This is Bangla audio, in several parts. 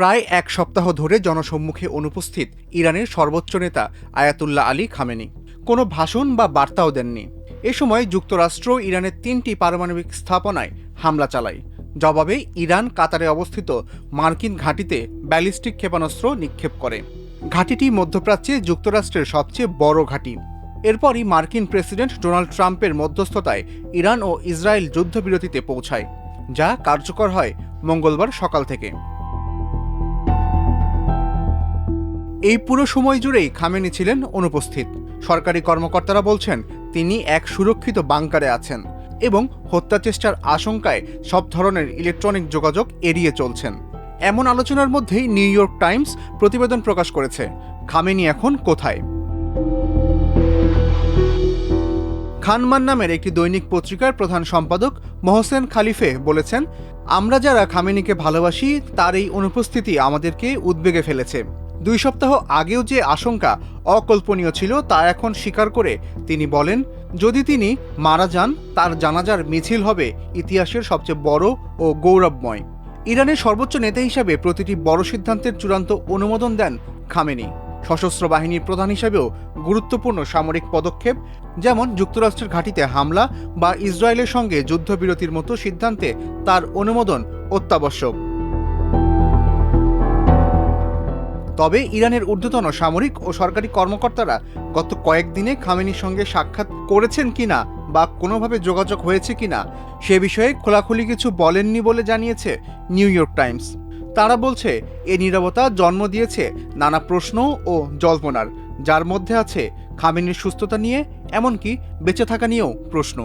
প্রায় এক সপ্তাহ ধরে জনসম্মুখে অনুপস্থিত ইরানের সর্বোচ্চ নেতা আয়াতুল্লাহ আলী খামেনি। কোনো ভাষণ বা বার্তাও দেননি। এ সময় যুক্তরাষ্ট্র ইরানের তিনটি পারমাণবিক স্থাপনায় হামলা চালায়। জবাবে ইরান কাতারে অবস্থিত মার্কিন ঘাঁটিতে ব্যালিস্টিক ক্ষেপণাস্ত্র নিক্ষেপ করে। ঘাঁটিটি মধ্যপ্রাচ্যে যুক্তরাষ্ট্রের সবচেয়ে বড় ঘাঁটি। এরপরই মার্কিন প্রেসিডেন্ট ডোনাল্ড ট্রাম্পের মধ্যস্থতায় ইরান ও ইসরায়েল যুদ্ধবিরতিতে পৌঁছায়, যা কার্যকর হয় মঙ্গলবার সকাল থেকে। এই পুরো সময় জুড়েই খামেনি ছিলেন অনুপস্থিত। সরকারি কর্মকর্তারা বলছেন, তিনি এক সুরক্ষিত বাংকারে আছেন এবং হত্যা চেষ্টার আশঙ্কায় সব ধরনের ইলেকট্রনিক যোগাযোগ এড়িয়ে চলছেন। এমন আলোচনার মধ্যেই নিউ ইয়র্ক টাইমস প্রতিবেদন প্রকাশ করেছে। খামেনি এখন কোথায়? খানমান নামের একটি দৈনিক পত্রিকার প্রধান সম্পাদক মহসেন খালিফে বলেছেন, আমরা যারা খামেনিকে ভালোবাসি, তার এই অনুপস্থিতি আমাদেরকে উদ্বেগে ফেলেছে। দুই সপ্তাহ আগেও যে আশঙ্কা অকল্পনীয় ছিল তা এখন স্বীকার করে তিনি বলেন, যদি তিনি মারা যান, তার জানাজার মিছিল হবে ইতিহাসের সবচেয়ে বড় ও গৌরবময়। ইরানের সর্বোচ্চ নেতা হিসাবে প্রতিটি বড় সিদ্ধান্তের চূড়ান্ত অনুমোদন দেন খামেনি। সশস্ত্র বাহিনীর প্রধান হিসেবেও গুরুত্বপূর্ণ সামরিক পদক্ষেপ, যেমন যুক্তরাষ্ট্রের ঘাঁটিতে হামলা বা ইসরায়েলের সঙ্গে যুদ্ধবিরতির মতো সিদ্ধান্তে তার অনুমোদন অত্যাবশ্যক। তবে ইরানের ঊর্ধ্বতন সামরিক ও সরকারি কর্মকর্তারা গত কয়েকদিনে খামেনির সঙ্গে সাক্ষাৎ করেছেন কিনা বা কোনোভাবে যোগাযোগ হয়েছে কিনা সে বিষয়ে খোলাখুলি কিছু বলেননি বলে জানিয়েছে নিউ ইয়র্ক টাইমস। তারা বলছে, এ নীরবতা জন্ম দিয়েছে নানা প্রশ্ন ও জল্পনার, যার মধ্যে আছে খামেনির সুস্থতা নিয়ে, এমনকি বেঁচে থাকা নিয়েও প্রশ্ন।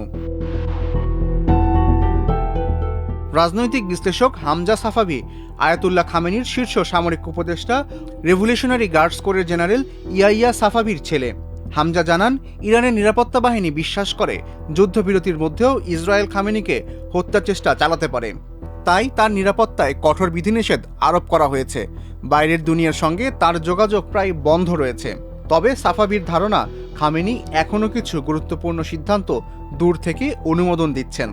রাজনৈতিক বিশ্লেষক হামজা সাফাভি আয়াতুল্লাহ খামেনির শীর্ষ সামরিক উপদেষ্টা, রেভলিউশনারি গার্ডস কোরের জেনারেল ইয়াইয়া সাফাভির ছেলে। হামজা জানান, ইরানের নিরাপত্তা বাহিনী বিশ্বাস করে যুদ্ধবিরতির মধ্যেও ইসরায়েল খামেনিকে হত্যার চেষ্টা চালাতে পারে। তাই তার নিরাপত্তায় কঠোর বিধিনিষেধ আরোপ করা হয়েছে। বাইরের দুনিয়ার সঙ্গে তার যোগাযোগ প্রায় বন্ধ রয়েছে। তবে সাফাবির ধারণা, খামেনি এখনও কিছু গুরুত্বপূর্ণ সিদ্ধান্ত দূর থেকে অনুমোদন দিচ্ছেন।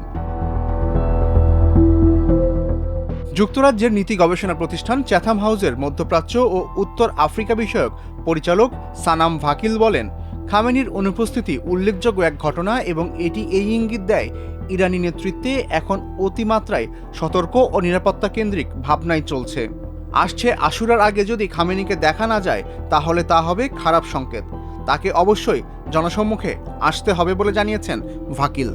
যুক্তরাজ্যের নীতি গবেষণা প্রতিষ্ঠান চ্যাথাম হাউসের মধ্যপ্রাচ্য ও উত্তর আফ্রিকা বিষয়ক পরিচালক সানাম ভাকিল বলেন, খামেনির অনুপস্থিতি উল্লেখযোগ্য এক ঘটনা এবং এটি এই ইঙ্গিত দেয়, ইরানি নেতৃত্বে এখন অতিমাত্রায় সতর্ক ও নিরাপত্তা কেন্দ্রিক ভাবনাই চলছে। আসছে আশুরার আগে যদি খামেনিকে দেখা না যায়, তাহলে তা হবে খারাপ সংকেত। তাকে অবশ্যই জনসম্মুখে আসতে হবে বলে জানিয়েছেন ভাকিল।